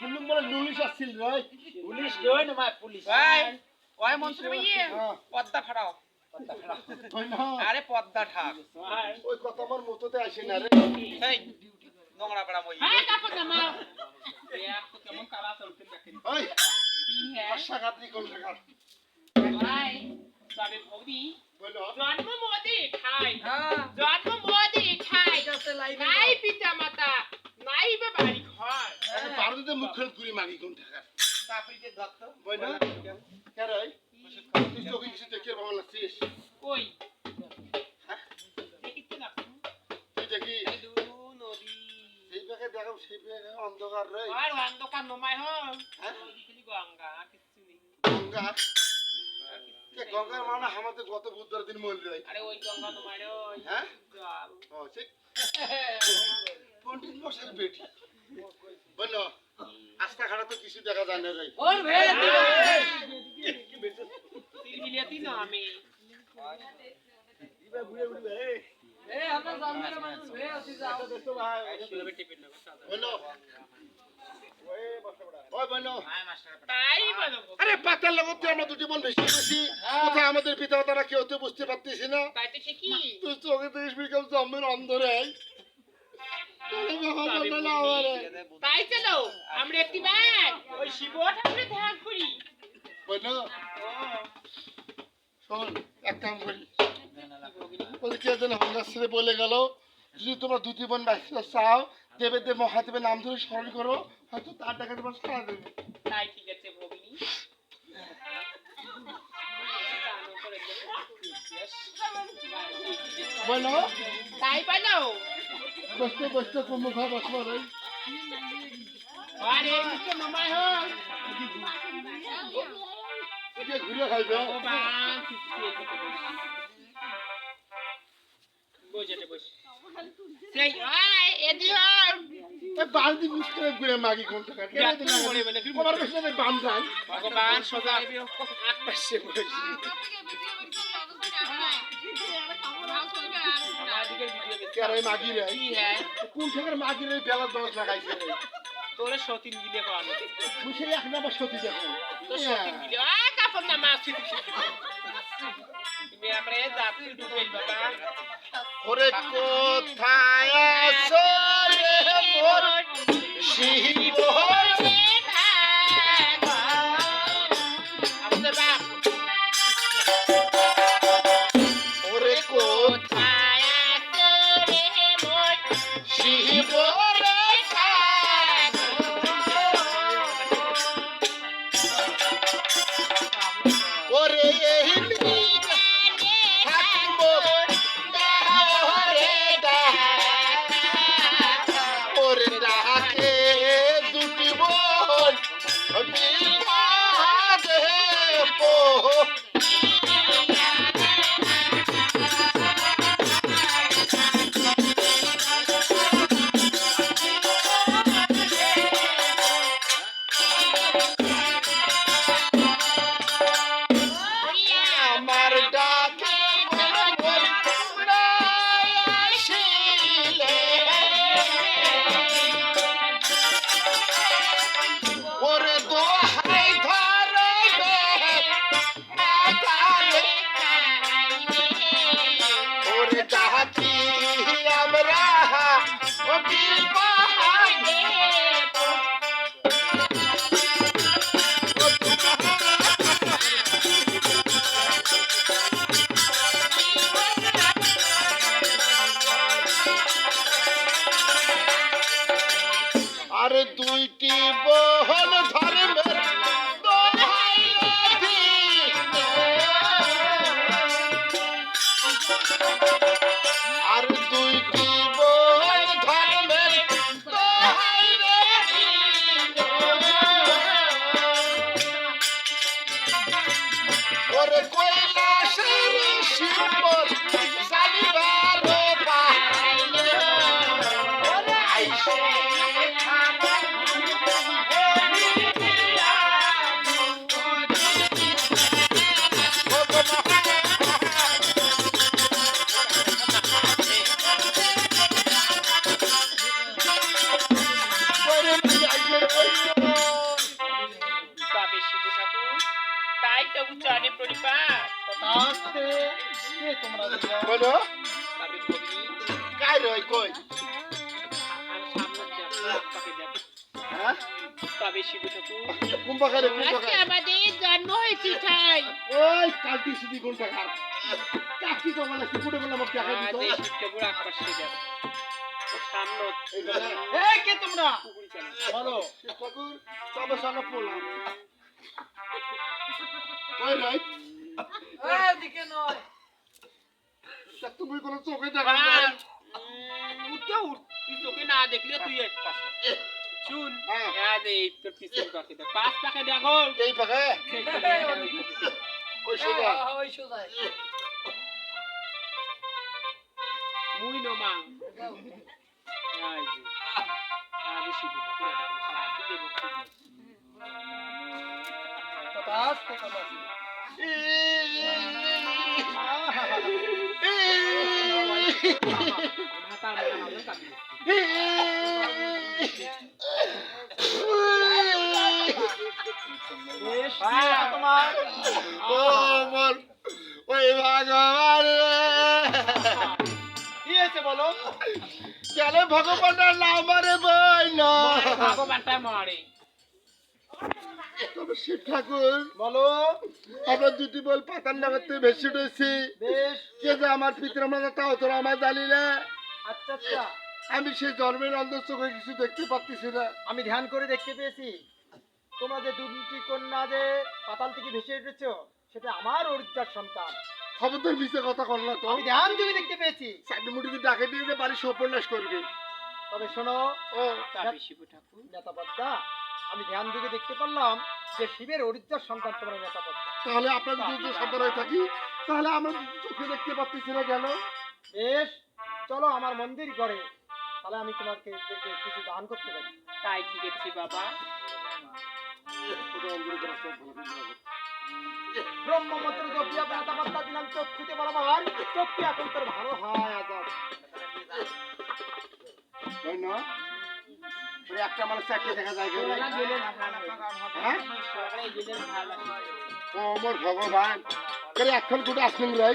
বলে নুলিশ আসছিল রে। পুলিশ দই না মাই পুলিশ। ভাই ওই মন্ত্রী ভাইয়ে হ্যাঁ। পদ্মা ফাড়াও। না? আরে পদ্মা ঠাক। ওই কথা আমার মতোতে আসে না রে। এই নোংরা পাড়া মই। এই কাপড় জামা। কেমন কালা চলতে দেখেন ওই কি হে আশা খাতরি কোন টাকা ভাই তবে বৌদি বলো। জন্ম মোদি খাই হ্যাঁ জন্ম মোদি খাই নাই পিতা মাতা নাই বা বাড়ি ঘর আরে ভারতে মাগি কোন গঙ্গার মানে আমাদের গত বুধবার দিন মরে যায় আরে ওই গঙ্গা। হ্যাঁ ও পন্ডিত মশাইয়ের বেটি বলো আস্তা খাড়া তো কিছু দেখা যায় না রে। ওর তিলগিলিয়াতি না আমি। বলো। ওই বলো। তাই বলো। আরে পাতার লগত তো আমরা দুটি বোন বেশি বেশি। কোথায় আমাদের পিতা তারা কেউ তো বুঝতে পারতেছি না? তাই চোখে বিকাল জম্মের অন্ধরে তাই চলো আমরা একটি ব্যাগ ওই বলো। শোন এক করি বলে গেল যদি তোমরা দুটি বোন ব্যস্ত চাও দেবে দেব মহাদেবের নাম ধরে স্মরণ করো হয়তো তার টাকা তোমার সারা দেবে তাই ঠিক আছে বলো তাই পালো বসতে বসতে কুমুখ বসবো রে। আরে কিছু নমাই হোক এদিকে ঘুরে খাইবে। ভগবান বসে বসে সেই আয় এদি হোক এ বালতি বুঝ করে ঘুরে মাগি কোন টাকা আমি বাম যাই ভগবান সদা আকাশে বসে মাগি রে কি হ্যাঁ? কোন থেকে মাগি রে বেলা দশ লাগাইছে? রে তোরে সতীন গিলে করানো তুই সেই এক নম্বর সতী দেখো। তো সতীন গিলে আ কাপড় না মাছ তুমি আপরে যাত্রী ঢুকেল বাবা ওরে কোথায় আছো রে মোর শিব? আরে দুইটি বহল ধর্মের আর দুইটি বহল ওরে উচ্চারণে প্রণিপাত তথাস্তে কে তোমরা বলো। সাবেক ভগ্নী কাই রয় কই? আর সামনে হ্যাঁ। তবে শিব ঠাকুর। কুম্ভকারে কুম্ভকারে আমাদের জন্ম হয়েছে ঠাই ওই কালটি সিধি কোন টাকা কাকি তো মানে কুকুরে বলে টাকা দিত। এই শিব ঠাকুর আকাশে দেখ সামনে এই কে তোমরা? বলো। শিব ঠাকুর তবে সামনে পড়লাম ওই রাইট এদিকে নয়। তা তুমি কোনো চোখে দেখা উম, উঠতে উঠ তুই তোকে না দেখলে তুই এক পাশে। শুন হ্যাঁ। এই তোর পিছন পাখি দেখ। পাঁচ পাখে দেখো এই পাখে ওই সোজা। ওই সোজাই মুই নমাং আজ আজ শিব ঠাকুর এটা খাওয়া আছে। দেব তোমার কেন ভগবানের নাম মারে বই না ভগবানটা তবে শিব ঠাকুর বলো আমরা দুটি বল পাতার নাগাতে ভেসে বেশ কে যে আমার পিতৃমাতা তাও তোরা আমার জানি না আমি সেই জন্মের অন্ধ চোখে কিছু দেখতে পাচ্ছি না। আমি ধ্যান করে দেখতে পেয়েছি। তোমরা যে দুটি কন্যা যে পাতাল থেকে ভেসে উঠেছো সেটা আমার অরিজার সন্তান। খবরদার মিশে কথা কর না তো। আমি ধ্যান যুগে দেখতে পেয়েছি। সাইড মুটিতে ডাকে দিয়ে যে বাড়ি করবে। তবে শোনো ও শিব ঠাকুর। নেতাপদ্দা আমি ধ্যান যুগে দেখতে পারলাম যে শিবের অরিজার সন্তান তোমরা নেতাপদ্দা। তাহলে আপনার যদি সন্তান হয়ে থাকি তাহলে আমরা চোখে দেখতে পাচ্ছি না কেন? বেশ চলো আমার মন্দির করে তাহলে আমি তোমাকে কিছু দান করতে পারি। তাই ঠিক আছে বাবা। ব্রহ্মমন্ত্র জপিয়া নেতাপদ্দা দিলাম চক্ষুতে বরাবর। চক্ষু এখন তোর ভালো হয় আজাদ তাই না। একটা মানুষ চাকরি দেখা যায় কেন? ওরা গেলেন হ্যাঁ। ও আমার ভগবান। এখন কোথায় আসবেন রাই